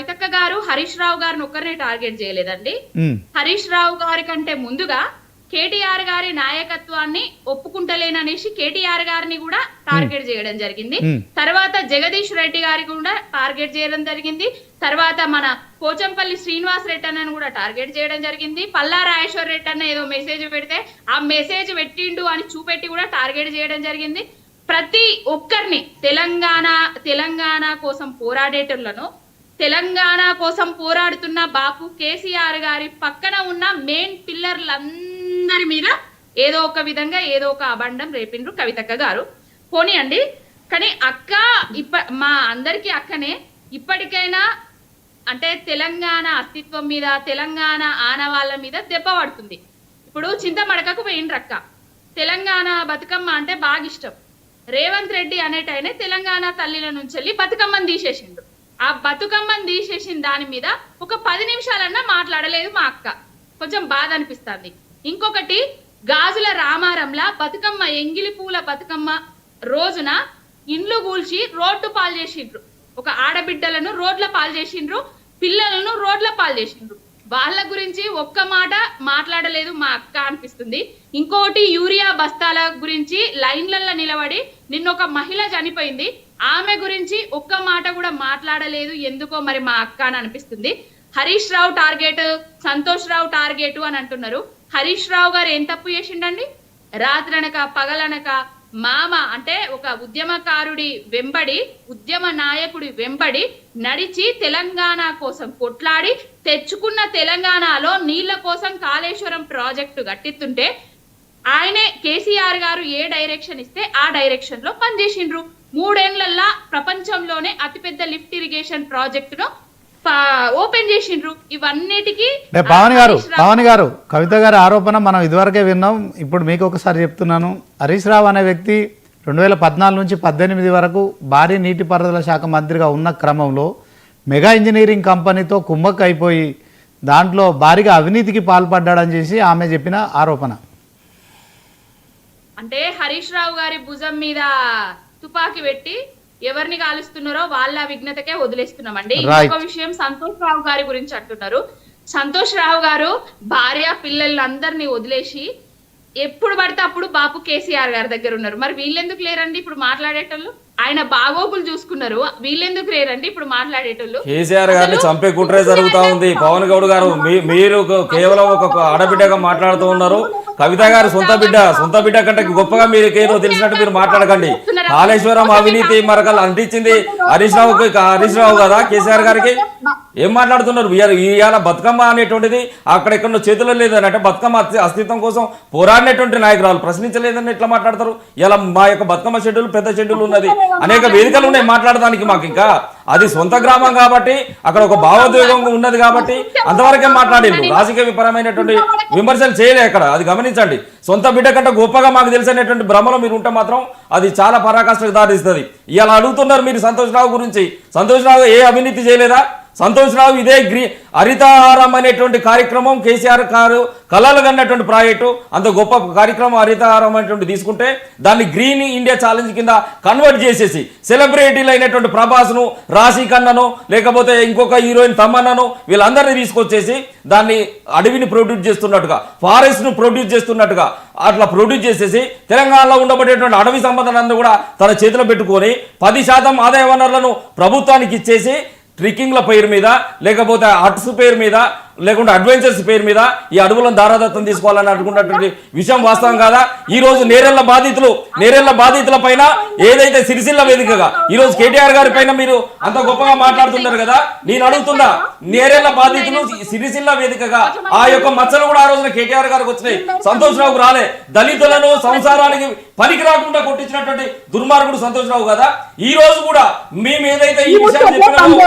కవితక్క గారు హరీష్ రావు గారిని ఒక్కరినే టార్గెట్ చేయలేదండి. హరీష్ రావు గారి కంటే ముందుగా కేటీఆర్ గారి నాయకత్వాన్ని ఒప్పుకుంటలేననేసి కేటీఆర్ గారిని కూడా టార్గెట్ చేయడం జరిగింది. తర్వాత జగదీష్ రెడ్డి గారికి కూడా టార్గెట్ చేయడం జరిగింది. తర్వాత మన పోచంపల్లి శ్రీనివాస్ రెడ్డి అన్నను కూడా టార్గెట్ చేయడం జరిగింది. పల్లా రాజేశ్వర్ రెడ్డి అన్న ఏదో మెసేజ్ పెడితే ఆ మెసేజ్ పెట్టిండు అని చూపెట్టి కూడా టార్గెట్ చేయడం జరిగింది. ప్రతి ఒక్కరిని తెలంగాణ తెలంగాణ కోసం పోరాడేటోళ్ళను తెలంగాణ కోసం పోరాడుతున్న బాపు కేసీఆర్ గారి పక్కన ఉన్న మెయిన్ పిల్లర్లందరి మీద ఏదో ఒక విధంగా ఏదో ఒక అబండం రేపిండ్రు కవితక్క గారు. పోనీ అండి కానీ అక్క ఇప్ప మా అందరికీ అక్కనే ఇప్పటికైనా అంటే తెలంగాణ అస్తిత్వం మీద తెలంగాణ ఆనవాళ్ళ మీద దెబ్బ పడుతుంది. ఇప్పుడు చింతమడకకు పోయిండ్రు అక్క తెలంగాణ బతుకమ్మ అంటే బాగా ఇష్టం రేవంత్ రెడ్డి అనేటైనే తెలంగాణ తల్లిల నుంచి వెళ్ళి బతుకమ్మని తీసేసిండు. ఆ బతుకమ్మని తీసేసిన దాని మీద ఒక పది నిమిషాలన్నా మాట్లాడలేదు మా అక్క. కొంచెం బాధ అనిపిస్తుంది. ఇంకొకటి గాజుల రామారంలా బతుకమ్మ ఎంగిలి పూల బతుకమ్మ రోజున ఇండ్లు కూల్చి రోడ్డు పాలు చేసిండ్రు. ఒక ఆడబిడ్డలను రోడ్ల పాలు చేసిండ్రు పిల్లలను రోడ్ల పాలు చేసిండ్రు. వాళ్ళ గురించి ఒక్క మాట మాట్లాడలేదు మా అక్క అనిపిస్తుంది. ఇంకోటి యూరియా బస్తాల గురించి లైన్లలో నిలబడి నిన్న ఒక మహిళ చనిపోయింది. ఆమె గురించి ఒక్క మాట కూడా మాట్లాడలేదు. ఎందుకో మరి మా అక్క అని అనిపిస్తుంది. హరీష్ రావు టార్గెట్ సంతోష్ రావు టార్గెట్ అని అంటున్నారు. హరీష్ రావు గారు ఏం తప్పు చేసిండండి? రాత్రనక పగలనక మామ అంటే ఒక ఉద్యమకారుడి వెంబడి ఉద్యమ నాయకుడి వెంబడి నడిచి తెలంగాణ కోసం కొట్లాడి తెచ్చుకున్న తెలంగాణలో నీళ్ళ కోసం కాళేశ్వరం ప్రాజెక్టు గట్టిస్తుంటే ఆయనే కేసీఆర్ గారు ఏ డైరెక్షన్ ఇస్తే ఆ డైరెక్షన్లో పనిచేసిండ్రు. మూడేళ్ళల్లా ప్రపంచంలోనే అతిపెద్ద లిఫ్ట్ ఇరిగేషన్ ప్రాజెక్టును ఓపెన్ చేసిండ్రు. ఇవన్నిటికీ పవన్ గారు పవన్ గారు కవిత గారి ఆరోపణ మనం ఇదివరకే విన్నాం. ఇప్పుడు మీకు ఒకసారి చెప్తున్నాను. హరీష్ రావు అనే వ్యక్తి రెండు వేల పద్నాలుగు నుంచి పద్దెనిమిది వరకు భారీ నీటిపారుదల శాఖ మంత్రిగా ఉన్న క్రమంలో మెగా ఇంజనీరింగ్ కంపెనీతో కుమ్మక్క అయిపోయి దాంట్లో భారీగా అవినీతికి పాల్పడ్డాడని చేసి ఆమె చెప్పిన ఆరోపణ. అంటే హరీష్ రావు గారి భుజం మీద తుపాకీ పెట్టి ఎవరిని కాలుస్తున్నారో వాళ్ళ విఘ్నతకే వదిలేస్తున్నామండి. ఇంకొక విషయం సంతోష్ రావు గారి గురించి అంటున్నారు. సంతోష్ రావు గారు భార్య పిల్లలందరినీ వదిలేసి ఎప్పుడు పడితే అప్పుడు బాపు కేసీఆర్ గారి దగ్గర ఉన్నారు. మరి వీళ్ళెందుకు లేరండి ఇప్పుడు మాట్లాడేటోళ్ళు? ఆయన బాగోగులు చూసుకున్నారు. వీళ్ళెందుకు లేరండి ఇప్పుడు మాట్లాడేటోళ్ళు? కేసీఆర్ గారిని చంపే కుట్రే జరుగుతా ఉంది. పవన్ గౌడ్ గారు మీరు కేవలం ఒక ఆడబిడ్డగా మాట్లాడుతూ ఉన్నారు. కవిత గారు సొంత బిడ్డ సొంత బిడ్డ కంటే గొప్పగా మీరు ఏదో తెలిసినట్టు మీరు మాట్లాడకండి. కాళేశ్వరం అవినీతి మరకలు అంటించింది హరీష్ రావుకి హరీష్ రావు కదా కేసీఆర్ గారికి? ఏం మాట్లాడుతున్నారు? ఇవాళ బతుకమ్మ అనేటువంటిది అక్కడెక్కడ చేతుల్లో లేదని అంటే బతుకమ్మ అస్తి- అస్తిత్వం కోసం పోరాడినటువంటి నాయకురాలు ప్రశ్నించలేదని ఎట్లా మాట్లాడతారు? ఇలా మా యొక్క బతుకమ్మ షెడ్యూల్ పెద్ద షెడ్యూల్ ఉన్నది. అనేక వేదికలు ఉన్నాయి మాట్లాడడానికి మాకు ఇంకా అది సొంత గ్రామం కాబట్టి అక్కడ ఒక భావోద్వేగం ఉన్నది కాబట్టి అంతవరకే మాట్లాడిండు రాజకీయ పరమైనటువంటి విమర్శలు చేయలే అక్కడ. అది గమనించండి. సొంత బిడ్డ కంటే గొప్పగా మాకు తెలిసినటువంటి భ్రమలో మీరు ఉంటే మాత్రం అది చాలా పరాకాష్ఠకు దారిస్తుంది ఇలా అడుగుతున్నారు మీరు సంతోష్ రావు గురించి. సంతోష్ రావు ఏ అవినీతి చేయలేదా? సంతోష్ రావు ఇదే గ్రీ హరితహారం అనేటువంటి కార్యక్రమం కేసీఆర్ గారు కళలు కన్నటువంటి ప్రాజెక్టు. అంత గొప్ప కార్యక్రమం హరితహారం అనేటువంటి తీసుకుంటే దాన్ని గ్రీన్ ఇండియా ఛాలెంజ్ కింద కన్వర్ట్ చేసేసి సెలబ్రిటీలు అయినటువంటి ప్రభాస్ను రాశి కన్నను లేకపోతే ఇంకొక హీరోయిన్ తమ్మన్నను వీళ్ళందరినీ తీసుకొచ్చేసి దాన్ని అడవిని ప్రొడ్యూస్ చేస్తున్నట్టుగా ఫారెస్ట్ను ప్రొడ్యూస్ చేస్తున్నట్టుగా అట్లా ప్రొడ్యూస్ చేసేసి తెలంగాణలో ఉండబడేటువంటి అడవి సంపదనంతా కూడా తన చేతిలో పెట్టుకొని పది శాతం ఆదాయ వనరులను ప్రభుత్వానికి ఇచ్చేసి ట్రెక్కింగ్ల పేరు మీద లేకపోతే హట్స్ పేరు మీద లేకుంటే అడ్వెంచర్స్ పేరు మీద ఈ అడవులను దారాదత్తం తీసుకోవాలని అనుకున్నటువంటి విషయం వాస్తవం కాదా? ఈ రోజు నేరెళ్ళ బాధితులు నేరెళ్ళ బాధితుల పైన ఏదైతే సిరిసిల్ల వేదికగా ఈ రోజు కేటీఆర్ గారి పైన మీరు అంత గొప్పగా మాట్లాడుతున్నారు కదా? నేను అడుగుతున్నా నేరెళ్ళ బాధితులు సిరిసిల్ల వేదికగా ఆ యొక్క మచ్చలు కూడా ఆ రోజున కేటీఆర్ గారికి వచ్చినాయి. సంతోష్ రావుకు రాలే. దళితులను సంసారానికి పనికి రాకుండా కొట్టించినటువంటి దుర్మార్గుడు సంతోష్ రావు కదా? ఈ రోజు కూడా మేము ఏదైతే ఈ విషయం చెప్పినామో